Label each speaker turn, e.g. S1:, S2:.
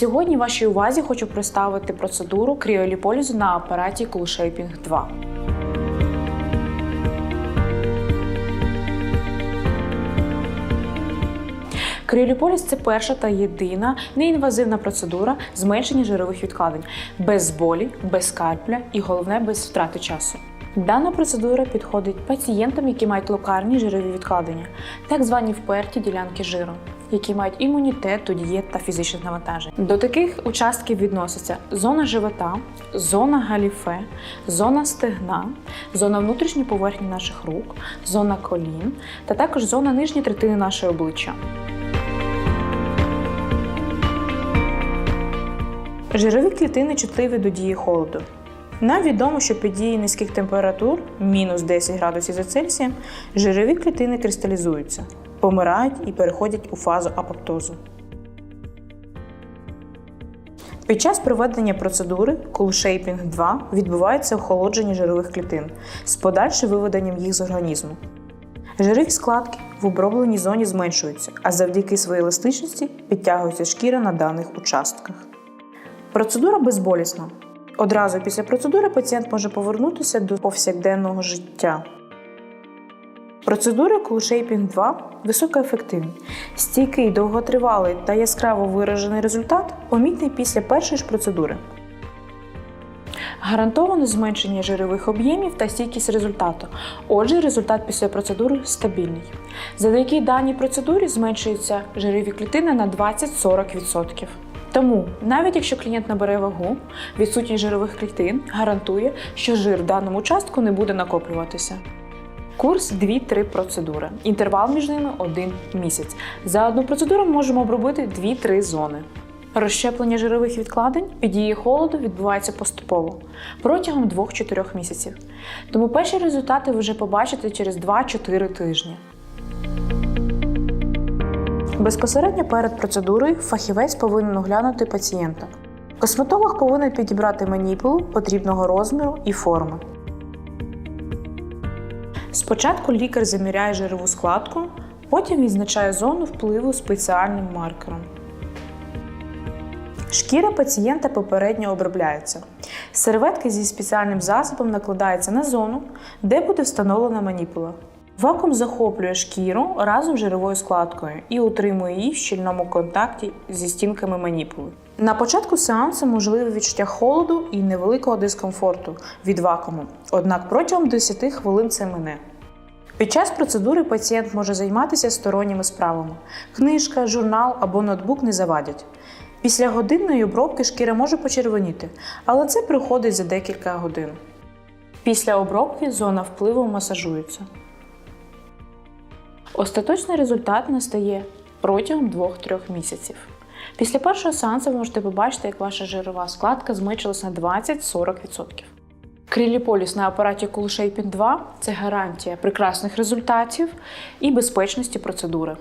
S1: Сьогодні вашій увазі хочу представити процедуру кріоліполізу на апараті CoolShaping 2. Кріоліполіз це перша та єдина неінвазивна процедура зменшення жирових відкладень без болі, без скальпля і головне без втрати часу. Дана процедура підходить пацієнтам, які мають локальні жирові відкладення, так звані вперті ділянки жиру, які мають імунітет до дієт та фізичних навантажень. До таких участків відносяться зона живота, зона галіфе, зона стегна, зона внутрішньої поверхні наших рук, зона колін та також зона нижньої третини нашого обличчя. Жирові клітини чутливі до дії холоду. Нам відомо, що під дією низьких температур, мінус 10 градусів за Цельсієм, жирові клітини кристалізуються, помирають і переходять у фазу апоптозу. Під час проведення процедури CoolShaping 2 відбувається охолодження жирових клітин з подальшим виведенням їх з організму. Жирові складки в обробленій зоні зменшуються, а завдяки своїй еластичності підтягується шкіра на даних участках. Процедура безболісна. Одразу після процедури пацієнт може повернутися до повсякденного життя. Процедура CoolShaping 2 високоефективна. Стійкий, довготривалий та яскраво виражений результат помітний після першої ж процедури. Гарантовано зменшення жирових об'ємів та стійкість результату. Отже, результат після процедури стабільний. Завдяки даній процедурі зменшуються жирові клітини на 20-40%. Тому, навіть якщо клієнт набере вагу, відсутність жирових клітин гарантує, що жир в даному участку не буде накоплюватися. Курс 2-3 процедури. Інтервал між ними 1 місяць. За одну процедуру можемо обробити 2-3 зони. Розщеплення жирових відкладень під дією холоду відбувається поступово протягом 2-4 місяців. Тому перші результати ви вже побачите через 2-4 тижні. Безпосередньо перед процедурою фахівець повинен оглянути пацієнта. Косметолог повинен підібрати маніпулу потрібного розміру і форми. Спочатку лікар заміряє жирову складку, потім відзначає зону впливу спеціальним маркером. Шкіра пацієнта попередньо обробляється. Серветки зі спеціальним засобом накладаються на зону, де буде встановлена маніпула. Вакуум захоплює шкіру разом з жировою складкою і утримує її в щільному контакті зі стінками маніпули. На початку сеансу можливе відчуття холоду і невеликого дискомфорту від вакууму, однак протягом 10 хвилин це мине. Під час процедури пацієнт може займатися сторонніми справами. Книжка, журнал або ноутбук не завадять. Після годинної обробки шкіра може почервоніти, але це приходить за декілька годин. Після обробки зона впливу масажується. Остаточний результат настає протягом 2-3 місяців. Після першого сеансу ви можете побачити, як ваша жирова складка зменшилась на 20-40%. Кріліполіс на апараті CoolShaping 2 це гарантія прекрасних результатів і безпечності процедури.